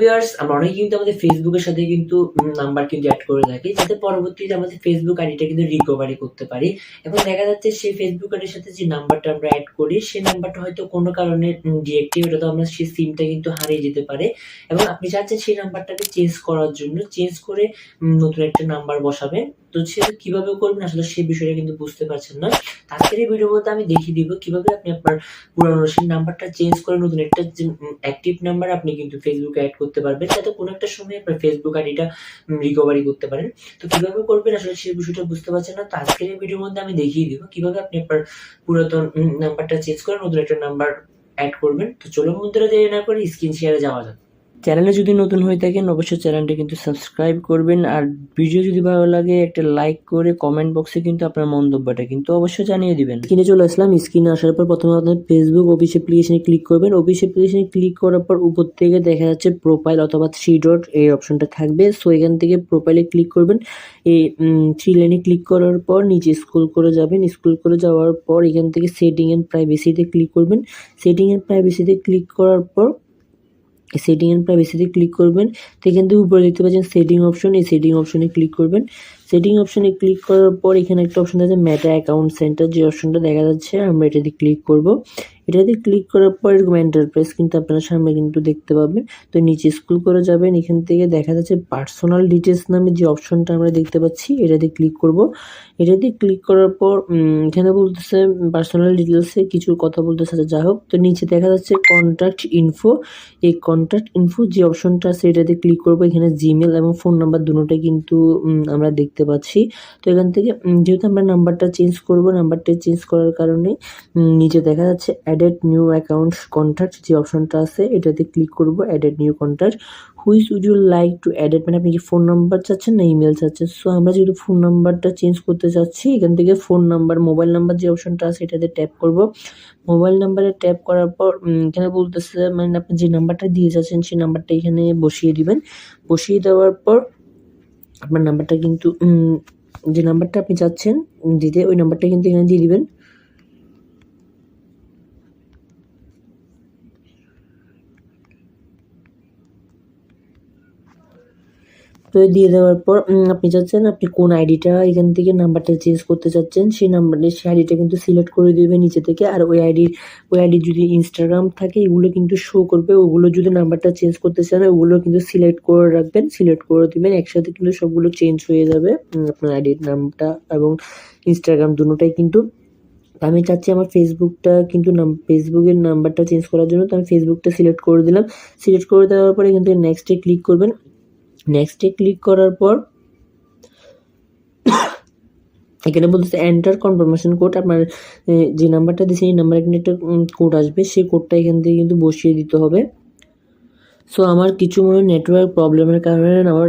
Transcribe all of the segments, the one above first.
Viewers আমরা অনেকে কিন্তু আমাদের ফেসবুকের সাথে কিন্তু নাম্বার কিন্তু অ্যাড করে থাকি, যাতে পরবর্তীতে আমাদের ফেসবুক আইডিটা কিন্তু রিকভারি করতে পারি। এখন দেখা যাচ্ছে সেই ফেসবুক আইডির সাথে যে নাম্বারটা আমরা অ্যাড করি, সেই নাম্বারটা হয়তো কোনো কারণে ডিএক্টিভ এটা তো আমরা সেই সিমটা কিন্তু হারিয়ে যেতে পারে। এবং আপনি চাচ্ছেন সেই নাম্বারটাকে চেঞ্জ করার জন্য চেঞ্জ করে নতুন একটা নাম্বার বসাবেন। তো সেটা কীভাবে করবেন আসলে সেই বিষয়টা কিন্তু বুঝতে পারছেন না। আজকের এই ভিডিওর মধ্যে আমি দেখিয়ে দিব কীভাবে আপনি আপনার পুরানো সেই নাম্বারটা চেঞ্জ করে নতুন একটা অ্যাক্টিভ নাম্বার আপনি কিন্তু ফেসবুকে অ্যাড করতে পারবেন, যাতে কোনো একটা সময় আপনার ফেসবুক আইডিটা রিকভারি করতে পারেন। তো কীভাবে করবেন আসলে সেই বিষয়টা বুঝতে পারছেন না, তো আজকের এই ভিডিওর মধ্যে আমি দেখিয়ে দিব কীভাবে আপনি আপনার পুরাতন নাম্বারটা চেঞ্জ করে নতুন একটা নাম্বার অ্যাড করবেন। তো চলুন বন্ধুরা দেরি না করে স্ক্রিন শেয়ারে যাওয়া যাক। চ্যানেলে যদি নতুন হয়ে থাকেন, অবশ্যই চ্যানেলটা কিন্তু সাবস্ক্রাইব করবেন। আর ভিডিও যদি ভালো লাগে, একটা লাইক করে কমেন্ট বক্সে কিন্তু আপনার মন্তব্যটা কিন্তু অবশ্যই জানিয়ে দিবেন। স্ক্রিনে চলে আসলাম, স্ক্রিনে আসার পর প্রথমে আপনার ফেসবুক অফিস অ্যাপ্লিকেশনে ক্লিক করবেন। অফিস অ্যাপ্লিকেশনে ক্লিক করার পর উপর থেকে দেখা যাচ্ছে প্রোফাইল অথবা থ্রি ডট এই অপশনটা থাকবে। সো এখান থেকে প্রোফাইলে ক্লিক করবেন। এই থ্রি লাইনে ক্লিক করার পর নিচে স্ক্রল করে যাবেন। স্ক্রল করে যাওয়ার পর এখান থেকে সেটিং এন্ড প্রাইভেসিতে ক্লিক করবেন। সেটিং এন্ড প্রাইভেসিতে ক্লিক করার পর সেটিং এন্ড প্রাইভেসিতে ক্লিক করবেন। তো এখান থেকে উপরে দেখতে পাচ্ছেন সেটিং অপশন এই সেটিং অপশনে ক্লিক করবেন। সেটিং অপশনে ক্লিক করার পর এখানে একটা অপশন আছে ম্যাটা অ্যাকাউন্ট সেন্টার যে অপশনটা দেখা যাচ্ছে, আমরা এটাতে ক্লিক করব। এটাতে ক্লিক করার পর এরকম এন্টারপ্রাইজ কিন্তু আপনার সামনে কিন্তু দেখতে পাবেন। তো নিচে স্কুল করে যাবেন, এখান থেকে দেখা যাচ্ছে পার্সোনাল ডিটেলস নামে যে অপশনটা আমরা দেখতে পাচ্ছি, এটাতে ক্লিক করব। এটাতে ক্লিক করার পর এখানে বলতেছে পার্সোনাল ডিটেলসে কিছু কথা বলতেছে যা হোক। তো নিচে দেখা যাচ্ছে কন্ট্যাক্ট ইনফো এই কন্ট্যাক্ট ইনফো যে অপশনটা আছে, এটাতে ক্লিক করব। এখানে জিমেল এবং ফোন নাম্বার দুটোটাই কিন্তু আমরা দেখতে পাচ্ছি। তো এখান থেকে যেহেতু আমরা নাম্বারটা চেঞ্জ করব নাম্বারটা চেঞ্জ করার কারণে নিচে দেখা যাচ্ছে অ্যাডেড নিউ অ্যাকাউন্ট কন্ট্যাক্ট যে অপশনটা আছে, এটাতে ক্লিক করব added new contact which would you like to added মানে আপনি কি ফোন নাম্বার চাচ্ছেন না ইমেল চাচ্ছেন? সো আমরা যেহেতু ফোন নাম্বারটা চেঞ্জ করতে চাচ্ছি, এখান থেকে ফোন নাম্বার মোবাইল নাম্বার যে অপশনটা আছে, এটাতে ট্যাপ করব। মোবাইল নাম্বারে ট্যাপ করার পর এখানে বলতেছে মানে আপনি যে নাম্বারটা দিয়ে যাচ্ছেন সেই নাম্বারটা এখানে বসিয়ে দিবেন। বসিয়ে দেওয়ার পর আপনার নাম্বারটা কিন্তু যে নাম্বারটা আপনি চাচ্ছেন দিতে ওই নাম্বারটা কিন্তু এখানে দিয়ে দিবেন। তো দিয়ে দেওয়ার পর আপনি চাচ্ছেন আপনি কোন আইডিটা এখান থেকে নাম্বারটা চেঞ্জ করতে চাচ্ছেন, সেই নাম্বারে সেই আইডিটা কিন্তু সিলেক্ট করে দেবে নিচে থেকে। আর ওই আইডি ওই আইডি যদি ইনস্টাগ্রাম থাকে, এগুলো কিন্তু শো করবে। ওগুলো যদি নাম্বারটা চেঞ্জ করতে চান, ওগুলো কিন্তু সিলেক্ট করে রাখবেন সিলেক্ট করে দিবেন। একসাথে কিন্তু সবগুলো চেঞ্জ হয়ে যাবে আপনার আইডির নামটা এবং ইনস্টাগ্রাম দুটোটাই কিন্তু। আমি চাচ্ছি আমার ফেসবুকটা কিন্তু নাম ফেসবুকের নাম্বারটা চেঞ্জ করার জন্য। তো আমি ফেসবুকটা সিলেক্ট করে দিলাম। সিলেক্ট করে দেওয়ার পরে কিন্তু নেক্সটে ক্লিক করবেন। নেক্সটে ক্লিক করার পর, এখানে বলতেছে এন্টার কনফার্মেশন কোড আপনার যে নাম্বারটা দিয়েছে, এই নাম্বারে কিন্তু একটা কোড আসবে, সেই কোডটা এখান থেকে কিন্তু বসিয়ে দিতে হবে। সো আমার কিছু মনে হয় নেটওয়ার্ক প্রবলেমের কারণে আমার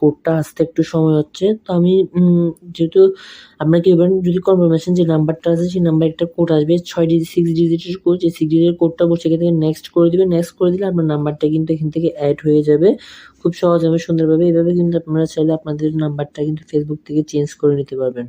কোডটা আসতে একটু সময় হচ্ছে। তো আমি যেহেতু আপনাকে এবার যদি কনফার্মেশন যে নাম্বারটা আছে, সেই নাম্বার একটা কোড আসবে, ছয় ডিজিট সিক্স ডিজিটের কোড এই সিক্স ডিজিটের কোডটা বসে এখান থেকে নেক্সট করে দিবে। নেক্সট করে দিলে আপনার নাম্বারটা কিন্তু এখান থেকে অ্যাড হয়ে যাবে। খুব সহজ হবে সুন্দরভাবে এইভাবে কিন্তু আপনারা চাইলে আপনাদের নাম্বারটা কিন্তু ফেসবুক থেকে চেঞ্জ করে নিতে পারবেন।